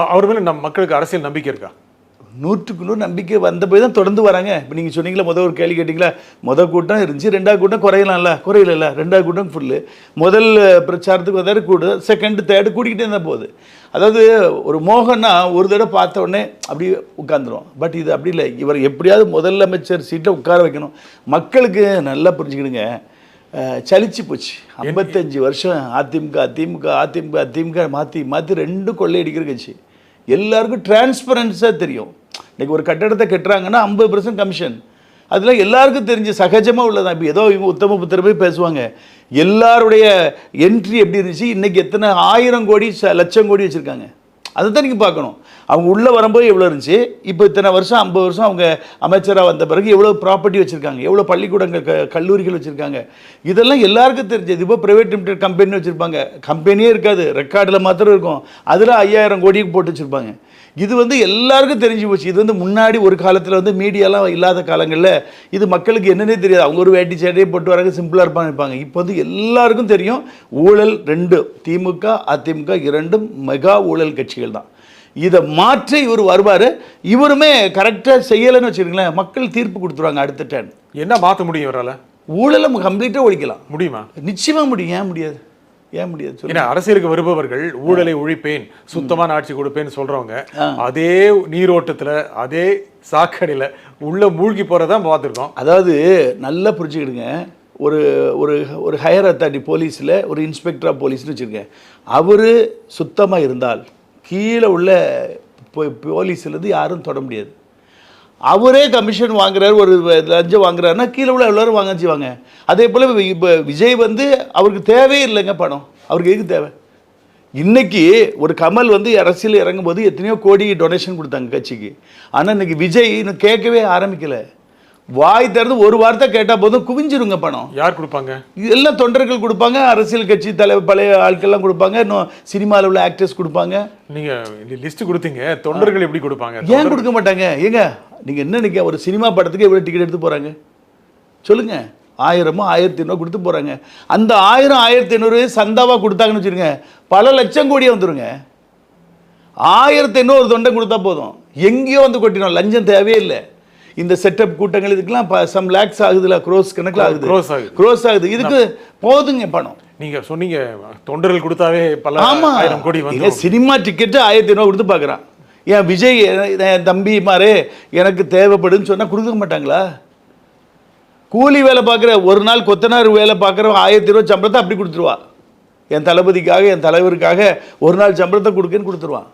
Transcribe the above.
அவர் மேலே நம் மக்களுக்கு அரசியல் நம்பிக்கை இருக்கா? நூற்றுக்கு நூறு நம்பிக்கை வந்த போய் தான் தொடர்ந்து வராங்க. இப்போ நீங்கள் சொன்னீங்களா முதல் ஒரு கேள்வி கேட்டிங்களா? முதல் கூட்டம் இருந்துச்சு ரெண்டாவது கூட்டம் குறையலாம்ல? குறையலல்ல ரெண்டாவது கூட்டம் ஃபுல்லு முதல் பிரச்சாரத்துக்கு வந்தாரு கூடு செகண்டு தேர்டு கூட்டிக்கிட்டே இருந்தால் போகுது அதாவது ஒரு மோகன்னா ஒரு தடவை பார்த்த உடனே அப்படியே உட்காந்துரும் பட் இது அப்படி இல்லை. இவர் எப்படியாவது முதல் அமைச்சர் சீட்டை உட்கார வைக்கணும். மக்களுக்கு நல்லா புரிஞ்சுக்கிடுங்க. சலிச்சு போச்சு. ஐம்பத்தஞ்சு வருஷம் அதிமுக அதிமுக அதிமுக அதிமுக மாற்றி மாற்றி ரெண்டும் கொள்ளையடிக்கிற கட்சி. எல்லாருக்கும் டிரான்ஸ்பரன்ஸாக தெரியும். இன்னைக்கு ஒரு கட்டடத்தை கட்டுறாங்கன்னா ஐம்பது பர்சன்ட் கமிஷன் அதில் எல்லாருக்கும் தெரிஞ்சு சகஜமாக உள்ளதான். இப்போ ஏதோ இவங்க உத்தம புத்திர போய் பேசுவாங்க. எல்லாருடைய என்ட்ரி எப்படி இருந்துச்சு? இன்னைக்கு எத்தனை ஆயிரம் கோடி ச- லட்சம் கோடி வச்சுருக்காங்க. அதை தான் நீங்கள் பார்க்கணும். அவங்க உள்ளே வரும்போது எவ்வளோ இருந்துச்சு? இப்போ இத்தனை வருஷம் ஐம்பது வருஷம் அவங்க அமைச்சராக வந்த பிறகு எவ்வளோ ப்ராப்பர்ட்டி வச்சுருக்காங்க? எவ்வளோ பள்ளிக்கூடங்கள் க கல்லூரிகள் வச்சுருக்காங்க? இதெல்லாம் எல்லாருக்கும் தெரிஞ்சது. இப்போ ப்ரைவேட் லிமிடெட் கம்பெனி வச்சுருப்பாங்க. கம்பெனியே இருக்காது. ரெக்கார்டில் மாத்திரம் இருக்கும். அதில் ஐயாயிரம் கோடிக்கு போட்டு வச்சுருப்பாங்க. இது வந்து எல்லாருக்கும் தெரிஞ்சு போச்சு. இது வந்து முன்னாடி ஒரு காலத்தில் வந்து மீடியாலாம் இல்லாத காலங்களில் இது மக்களுக்கு என்னன்னே தெரியாது. அவங்க ஒரு வேட்டி சேட்டையே போட்டு வராங்க சிம்பிளாக இருப்பாங்க இருப்பாங்க. இப்போ வந்து எல்லாருக்கும் தெரியும். ஊழல் ரெண்டு. திமுக அதிமுக இரண்டும் மெகா ஊழல் கட்சிகள். தான் இதை மாற்றி இவர் வருவார். இவருமே கரெக்டாக செய்யலைன்னு வச்சுருங்களேன் மக்கள் தீர்ப்பு கொடுத்துருவாங்க அடுத்த டேன் என்ன மாத்த முடியும் இவரால? ஊழலை கம்ப்ளீட்டாக ஒழிக்கலாம். முடியுமா? நிச்சயமாக முடியும். ஏன் முடியாது? ஏன் முடியாது? ஏன்னா அரசியலுக்கு வருபவர்கள் ஊழலை ஒழிப்பேன் சுத்தமான ஆட்சி கொடுப்பேன்னு சொல்றவங்க அதே நீரோட்டத்துல அதே சாக்கடையில உள்ள மூழ்கி போறதா பார்த்துருக்கோம். அதாவது நல்லா புரிஞ்சுக்கிடுங்க. ஒரு ஒரு ஒரு ஹையர் அத்தாரிட்டி போலீஸில் ஒரு இன்ஸ்பெக்டர் ஆஃப் போலீஸ்னு வச்சுருக்கேன் அவர் சுத்தமாக இருந்தால் கீழே உள்ள போ- போலீஸ்லேருந்து யாரும் தொட முடியாது. அவரே கமிஷன் வாங்குறாரு ஒரு லஞ்சம் வாங்குறாருன்னா கீழே உள்ள எல்லோரும் வாங்க செய்வாங்க அதே போல் இப்போ விஜய் வந்து அவருக்கு தேவையே இல்லைங்க பணம். அவருக்கு எதுக்கு தேவை? இன்றைக்கி ஒரு கமல் வந்து அரசியல் இறங்கும்போது எத்தனையோ கோடி டொனேஷன் கொடுத்தாங்க கட்சிக்கு. ஆனால் இன்றைக்கி விஜய் இன்னும் கேட்கவே ஆரம்பிக்கலை. வாய் திறந்து ஒரு வார்த்தை கேட்டால் போதும் குவிஞ்சிருங்க பணம். யார் கொடுப்பாங்க? எல்லாம் தொண்டர்கள் கொடுப்பாங்க அரசியல் கட்சி தலைவர் பழைய ஆட்கள்லாம் கொடுப்பாங்க இன்னும் சினிமாவில் உள்ள ஆக்டர்ஸ் கொடுப்பாங்க. நீங்க லிஸ்ட் கொடுத்தீங்க தொண்டர்கள் எப்படி கொடுப்பாங்க? ஏன் கொடுக்க மாட்டாங்க? ஏங்க நீங்கள் என்ன நினைக்க ஒரு சினிமா படத்துக்கு எவ்வளோ டிக்கெட் எடுத்து போகிறாங்க சொல்லுங்க. ஆயிரமோ ஆயிரத்தி ஐநூறு கொடுத்து போகிறாங்க அந்த ஆயிரம் ஆயிரத்தி ஐநூறு சந்தாவாக கொடுத்தாங்கன்னு வச்சுருங்க பல லட்சம் கோடியே வந்துருங்க. ஆயிரத்தி ஐநூறு தொண்டை கொடுத்தா போதும். எங்கேயோ வந்து கொட்டினோம் லஞ்சம் தேவையே இல்லை. இந்த செட்டப் கூட்டங்கள் இதுக்கெல்லாம் சம் லேக்ஸ் ஆகுதுல க்ரோஸ் கணக்கில் ஆகுது. Crores ஆகுது. க்ரோஸ் ஆகுது. இதுக்கு போதுங்க பணம். நீங்க சொன்னீங்க தொண்டர்கள் கொடுத்தாவே பல ஆயிரம் கோடி வந்து சினிமா டிக்கெட்டு ஆயிரத்தி ஐநூறு கொடுத்து பார்க்குறான். ஏன் விஜய் என் தம்பி மாரே எனக்கு தேவைப்படுன்னு சொன்னா கொடுக்க மாட்டாங்களா? கூலி வேலை பார்க்குற ஒரு நாள் கொத்தனார் வேலை பார்க்குறவன் ஆயிரத்தி இருபது சம்பளத்தை அப்படி கொடுத்துருவா. என் தளபதிக்காக என் தலைவருக்காக ஒரு நாள் சம்பளத்தை கொடுக்கன்னு கொடுத்துருவான்.